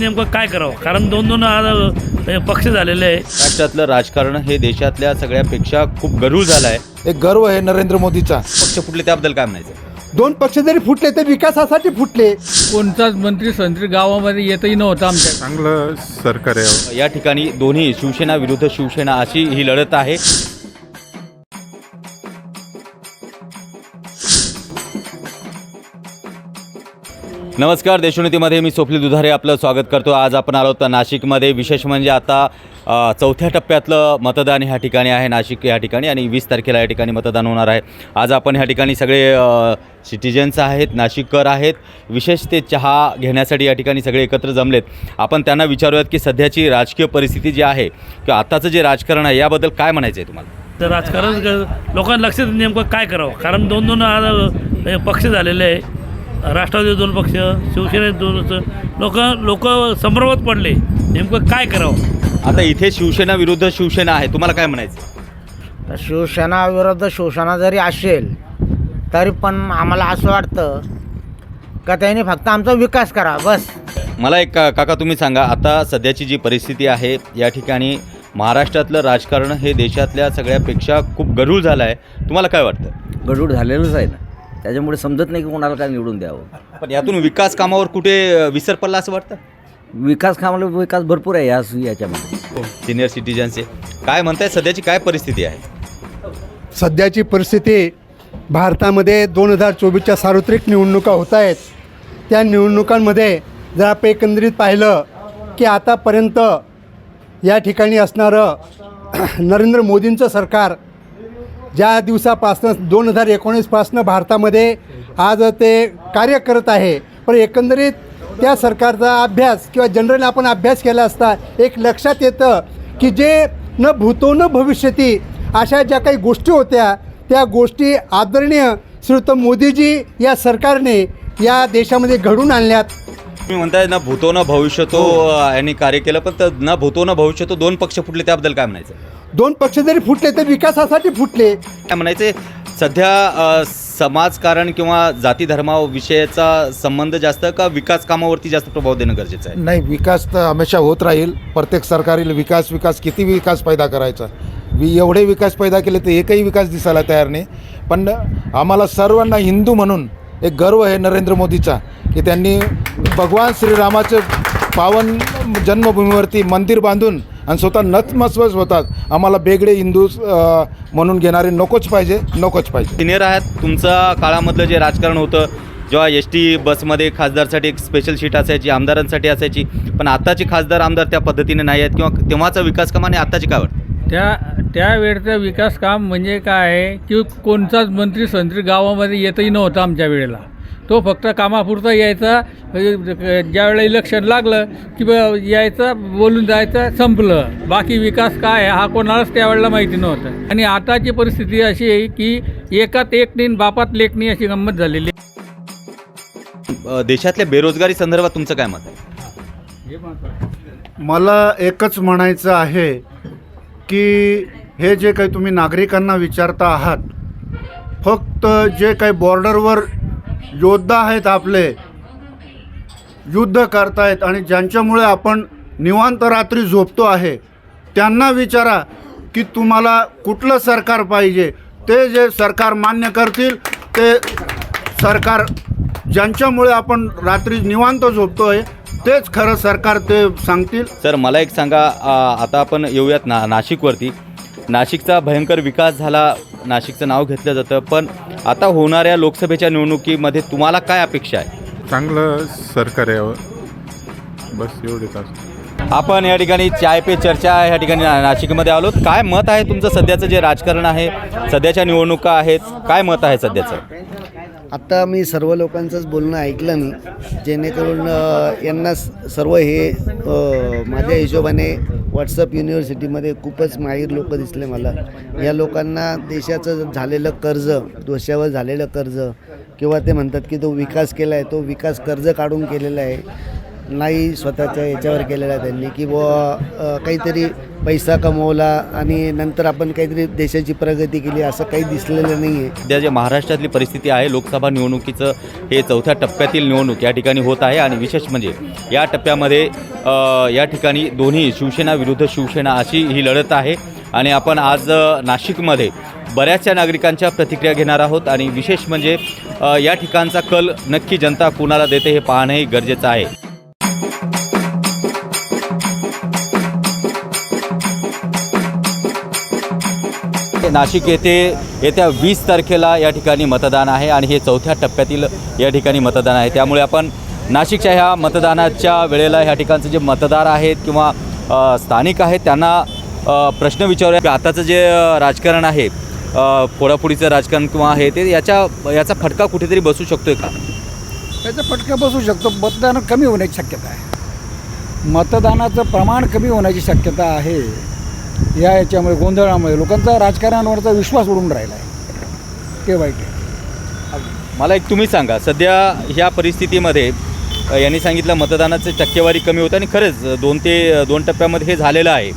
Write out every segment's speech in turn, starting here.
नेमकं काय करावं? कारण दोन दोन पक्ष झालेले आहे महाराष्ट्रातलं राजकारण हे देशातल्या सगळ्यापेक्षा खूप गरूळ झालं आहे एक गर्व आहे नरेंद्र मोदीचा. पक्ष फुटले त्याबद्दल काय म्हणायचं? दोन पक्ष जरी फुटले तर विकासासाठी फुटले. कोणताच मंत्री संत्री गावामध्ये येतही नव्हता आमच्या. चांगलं सरकार आहे या ठिकाणी दोन्ही शिवसेना विरुद्ध शिवसेना अशी ही लढत आहे. नमस्कार देशोन्नतीमध्ये मी सोपली दुधारे आपलं स्वागत करतो. आज आपण आलो तर नाशिकमध्ये. विशेष म्हणजे आता चौथ्या टप्प्यातलं मतदान ह्या ठिकाणी आहे. नाशिक या ठिकाणी आणि वीस तारखेला या ठिकाणी मतदान होणार आहे. आज आपण ह्या ठिकाणी सगळे सिटिजन्स आहेत नाशिककर आहेत. विशेष ते चहा घेण्यासाठी या ठिकाणी सगळे एकत्र जमलेत. आपण त्यांना विचारूयात की सध्याची राजकीय परिस्थिती जी आहे किंवा आत्ताचं जे राजकारण आहे याबद्दल काय म्हणायचं आहे तुम्हाला? तर राजकारण लोकांना लक्षात नेमकं काय करावं? कारण दोन दोन पक्ष झालेले आहे. राष्ट्रवादी दोन पक्ष शिवसेने दोन लोक लोक संभ्रमात पडले. नेमकं काय करावं? आता इथे शिवसेना विरुद्ध शिवसेना आहे. तुम्हाला काय म्हणायचं? शिवसेना विरुद्ध शिवसेना जरी असेल तरी पण आम्हाला असं वाटतं का त्यांनी फक्त आमचा विकास करा बस. मला एक का- काका तुम्ही सांगा आता सध्याची जी परिस्थिती आहे या ठिकाणी महाराष्ट्रातलं राजकारण हे देशातल्या सगळ्यापेक्षा खूप गरूळ झालं आहे तुम्हाला काय वाटतं? गडूळ झालेलंच आहे ना. त्याच्यामुळे समजत नाही की कोणाला काय निवडून द्यावं. पण यातून विकास कामावर कुठे विसर पडला असं वाटतं? विकास कामाला विकास भरपूर आहे या याच्यामध्ये. सिनियर सिटीजनचे काय म्हणताय सध्याची काय परिस्थिती आहे? सध्याची परिस्थिती भारतामध्ये दोन हजार चोवीसच्या सार्वत्रिक निवडणुका होत आहेत. त्या निवडणुकांमध्ये जर आपण एकंदरीत पाहिलं की आतापर्यंत या ठिकाणी असणारं नरेंद्र मोदींचं सरकार ज्या दिवसापासनं दोन हजार एकोणीसपासनं भारतामध्ये आज ते कार्य करत आहे पण एकंदरीत त्या सरकारचा अभ्यास किंवा जनरल आपण अभ्यास केला असता एक लक्षात येतं की जे न भूतो न भविष्यती अशा ज्या काही गोष्टी होत्या त्या गोष्टी आदरणीय श्रीयुत मोदीजी या सरकारने या देशामध्ये घडून आणल्यात. तुम्ही म्हणताय ना भूतो न भविष्यतो अ, यांनी कार्य केलं पण तर न भूतो न भविष्यतो दोन पक्ष फुटले त्याबद्दल काय म्हणायचं? दोन पक्ष जरी फुटले तर विकासासाठी फुटले. काय म्हणायचे सध्या अ, समाजकारण किंवा जाती धर्माविषयीचा संबंध जास्त का विकास कामावरती जास्त प्रभाव देणं गरजेचं आहे? नाही विकास तर हमेशा होत राहील. प्रत्येक सरकारी विकास विकास किती विकास पैदा करायचा. वि एवढे विकास पैदा केले तर एकही विकास दिसायला तयार नाही. पण आम्हाला सर्वांना हिंदू म्हणून एक गर्व आहे नरेंद्र मोदीचा की त्यांनी भगवान श्रीरामाचं पावन जन्मभूमीवरती मंदिर बांधून आणि स्वतः नतमस्वच होतात. आम्हाला बेगडे हिंदू म्हणून घेणारे नकोच पाहिजे नकोच पाहिजे. सिनियर आहात. तुमचं काळामधलं जे राजकारण होतं जेव्हा एस टी बसमध्ये खासदारसाठी एक स्पेशल सीट असायची आमदारांसाठी असायची पण आताचे खासदार आमदार त्या पद्धतीने नाही आहेत किंवा तेव्हाचा विकास कामाने आताची काय वाटतं? त्या त्यावेळचं विकास काम म्हणजे काय आहे की कोणताच मंत्री संत्री गावामध्ये येतही नव्हता आमच्या वेळेला. तो फक्त कामापुरता यायचा ज्या वेळेला इलेक्शन लागलं की ब- यायचा बोलून जायचं संपलं. बाकी विकास काय आहे हा कोणालाच त्यावेळेला माहिती नव्हतं. आणि आताची परिस्थिती अशी आहे की एकात एक नीन बापात लेखणी अशी गंमत झालेली देशातल्या बेरोजगारी संदर्भात तुमचं काय मत आहे? मला एकच म्हणायचं आहे की हे जे काही तुम्ही नागरिकांना विचारता आहात फक्त जे काही बॉर्डरवर योद्धा आहेत आपले. युद्ध करतायत आणि ज्यांच्यामुळे आपण निवांत रात्री झोपतो आहे त्यांना विचारा की तुम्हाला कुठलं सरकार पाहिजे. ते जे सरकार मान्य करतील ते सरकार ज्यांच्यामुळे आपण रात्री निवांत झोपतो आहे तेच खरं सरकार ते सांगतील. सर मला एक सांगा आता आपण येऊयात ना नाशिकवरती. नाशिकचा भयंकर विकास झाला नाशिकचं नाव घेतलं जातं. पण आता होणाऱ्या लोकसभेच्या निवडणुकीमध्ये तुम्हाला काय अपेक्षा आहे? चांगलं सरकार आहे बस एवढेच असं. आपण या ठिकाणी चाय पे चर्चा या ठिकाणी ना- नाशिकमध्ये आलो काय मत आहे तुमचं सध्याचं जे राजकारण आहे? सध्याच्या निवडणुका आहेत. काय मत आहे सध्याचं? आत्ता मी सर्व लोकांचंच बोलणं ऐकलं मी. जेणेकरून अ, यांना स- सर्व हे अ, माझ्या हिशोबाने व्हॉट्सअप युनिव्हर्सिटीमध्ये खूपच माहीर लोक दिसले मला. या लोकांना देशाचं झालेलं कर्ज दोषावर झालेलं कर्ज किंवा ते म्हणतात की तो विकास केला आहे तो विकास कर्ज काढून केलेला आहे. नाही स्वतःच्या याच्यावर केलेला त्यांनी की बुवा काहीतरी पैसा कमवला आणि नंतर आपण काहीतरी देशाची प्रगती केली असं काही दिसलेलं नाही आहे सध्या जे महाराष्ट्रातली परिस्थिती आहे लोकसभा निवडणुकीचं हे चौथ्या टप्प्यातील निवडणूक या ठिकाणी होत आहे आणि विशेष म्हणजे या टप्प्यामध्ये या ठिकाणी दोन्ही शिवसेना विरुद्ध शिवसेना अशी ही लढत आहे आणि आपण आज नाशिकमध्ये बऱ्याचशा नागरिकांच्या प्रतिक्रिया घेणार आहोत आणि विशेष म्हणजे या ठिकाणचा कल नक्की जनता कुणाला देते हे पाहणंही गरजेचं आहे. नाशिक येथे येत्या वीस तारखेला या ठिकाणी मतदान आहे आणि हे चौथ्या टप्प्यातील या ठिकाणी मतदान आहे. त्यामुळे आपण नाशिकच्या ह्या मतदानाच्या वेळेला ह्या ठिकाणचे जे मतदार आहेत किंवा स्थानिक आहेत त्यांना प्रश्न विचारूया. की आताचं जे राजकारण आहे अ, फोडाफोडीचं राजकारण किंवा आहे ते याच्या याचा फटका कुठेतरी बसू शकतोय का? त्याचा फटका बसू शकतो. मतदान कमी होण्याची शक्यता आहे. मतदानाचं प्रमाण कमी होण्याची शक्यता आहे. या याच्यामुळे गोंधळामुळे लोकांचा राजकारणावरचा विश्वास उडून राहिला आहे. ते वाईट आहे मला एक तुम्ही सांगा सध्या ह्या परिस्थितीमध्ये यांनी सांगितलं मतदानाची टक्केवारी कमी होते आणि खरंच दोन ते दोन टप्प्यामध्ये हे झालेलं आहे.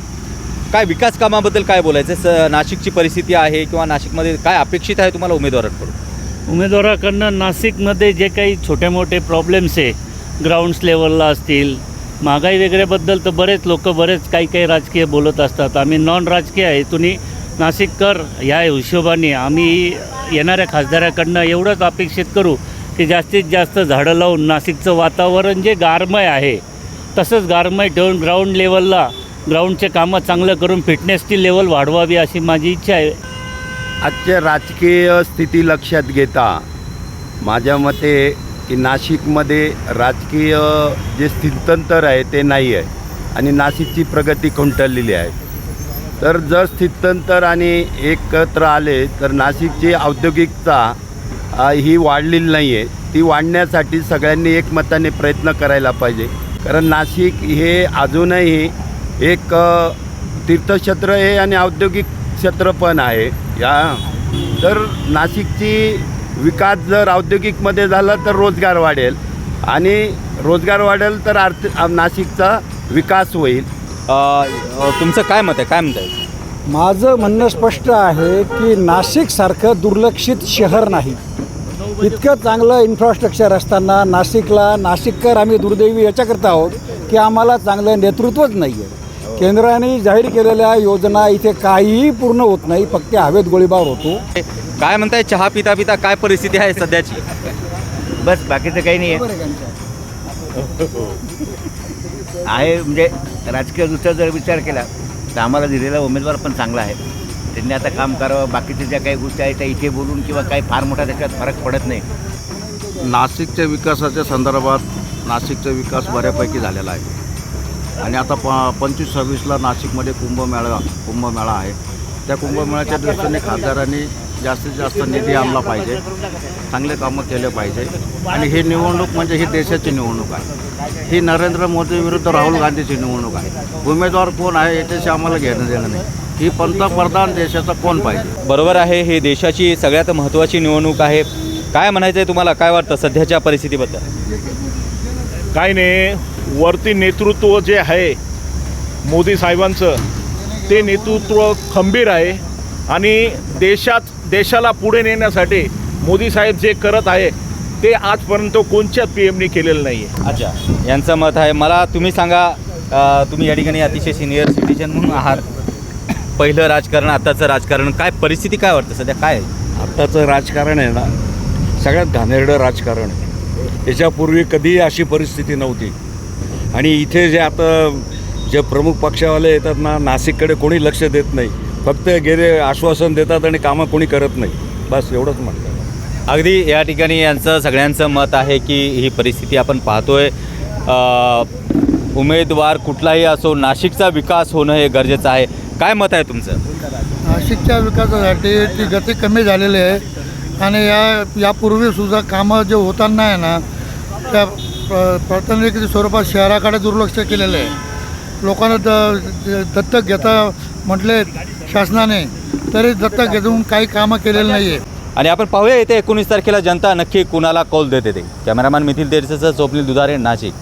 काय विकास कामाबद्दल काय बोलायचं? स नाशिकची परिस्थिती आहे किंवा नाशिकमध्ये काय अपेक्षित आहे तुम्हाला उमेदवारांकडून? उमेदवाराकडनं नाशिकमध्ये जे काही छोटे मोठे प्रॉब्लेम्स आहे ग्राउंड्स लेवलला असतील महागाई वगैरेबद्दल तर बरेच लोक बरेच काही काही राजकीय बोलत असतात. आम्ही नॉन राजकीय आहे. तुम्ही नाशिककर ह्या हिशोबाने आम्ही येणाऱ्या खासदाराकडनं एवढंच अपेक्षित करू की जास्तीत जास्त झाडं लावून नाशिकचं वातावरण जे गारमय आहे तसंच गारमय ठेवून ग्राउंड लेवलला ग्राउंडचे कामं चांगलं करून फिटनेसची लेवल वाढवावी अशी माझी इच्छा आहे. आजच्या राजकीय स्थिती लक्षात घेता माझ्या मते की नाशिकमध्ये राजकीय जे स्थित्यंतर आहे ते नाही आहे. आणि नाशिकची प्रगती खुंटलेली आहे. तर जर स्थित्यंतर आणि एकत्र आले तर नाशिकची औद्योगिकता ही वाढलेली नाही आहे ती वाढण्यासाठी सगळ्यांनी एकमताने प्रयत्न करायला पाहिजे. कारण नाशिक हे अजूनही एक तीर्थक्षेत्र आहे आणि औद्योगिक क्षेत्र पण आहे. या तर नाशिकची विकास जर औद्योगिकमध्ये झाला तर रोजगार वाढेल आणि रोजगार वाढेल तर अर्थ नाशिकचा विकास होईल. तुमचं काय मत आहे? काय म्हणताय? माझं म्हणणं स्पष्ट आहे की नाशिकसारखं दुर्लक्षित शहर नाही. इतकं चांगलं इन्फ्रास्ट्रक्चर असताना नाशिकला नाशिककर आम्ही दुर्दैवी याच्याकरता आहोत की आम्हाला चांगलं नेतृत्वच नाही आहे. केंद्राने जाहीर केलेल्या योजना इथे काहीही पूर्ण होत नाही फक्त हवेत गोळीबार होतो. काय म्हणताय चहा पिता पिता काय परिस्थिती आहे सध्याची? बस बाकीचं काही नाही आहे म्हणजे राजकीय दृष्ट्या जर विचार केला तर आम्हाला दिलेला उमेदवार पण चांगला आहे. त्यांनी आता काम करावं बाकीच्या ज्या काही गोष्टी आहेत त्या इथे बोलून किंवा काही फार मोठा त्याच्यात फरक पडत नाही. नाशिकच्या विकासाच्या संदर्भात नाशिकचा विकास बऱ्यापैकी झालेला आहे. आणि आता प पंचवीस सव्वीसला नाशिकमध्ये कुंभमेळा कुंभमेळा आहे. त्या कुंभमेळ्याच्या दृष्टीने खासदारांनी जास्तीत जास्त निधी आणला पाहिजे. चांगले कामं केले पाहिजे. आणि ही निवडणूक म्हणजे ही देशाची निवडणूक आहे. ही नरेंद्र मोदी विरुद्ध राहुल गांधीची निवडणूक आहे. उमेदवार कोण आहे याच्याशी आम्हाला घेणं देणं नाही. ही पंतप्रधान देशाचा कोण पाहिजे? बरोबर आहे हे देशाची सगळ्यात महत्त्वाची निवडणूक आहे. काय म्हणायचं आहे तुम्हाला? काय वाटतं सध्याच्या परिस्थितीबद्दल? काय नाही वरती नेतृत्व जे आहे मोदी साहेबांचं ते नेतृत्व खंबीर आहे. आणि देशात देशाला पुढे नेण्यासाठी मोदी साहेब जे करत आहे ते आजपर्यंत कोणत्याच पी एमनी केलेलं नाही आहे अच्छा यांचं मत आहे. मला तुम्ही सांगा अ, तुम्ही या ठिकाणी अतिशय सिनियर सिटीजन म्हणून आहात. पहिलं राजकारण आताचं राजकारण काय परिस्थिती काय वाटतं सध्या? काय आहे? आत्ताचं राजकारण आहे ना सगळ्यात घाणेरडं राजकारण आहे. याच्यापूर्वी कधीही अशी परिस्थिती नव्हती. आणि इथे जे आता जे प्रमुख पक्षावाले येतात ना नाशिककडे कोणी लक्ष देत नाही. फक्त गेले आश्वासन देतात आणि कामं कोणी करत नाही. बस एवढंच म्हणतात. अगदी या ठिकाणी यांचं सगळ्यांचं मत आहे की ही परिस्थिती आपण पाहतोय. अ, उमेदवार कुठलाही असो नाशिकचा विकास होणं हे गरजेचं आहे. काय मत आहे तुमचं? नाशिकच्या विकासासाठी ती गती कमी झालेली आहे. आणि या यापूर्वीसुद्धा कामं जे होताना आहे ना त्या प्र प्राथमिक स्वरूपात शहराकडे दुर्लक्ष केलेलं आहे. लोकांना द दत्तक घेता म्हटले शासनाने तरी दत्तक घेऊन काही कामं केलेली नाही आहे आणि आपण पाहूया येते एकोणीस तारखेला जनता नक्की कुणाला कौल देते ते. कॅमेरामॅन मिथिल तेरसेचं स्वप्नील दुधारे नाशिक.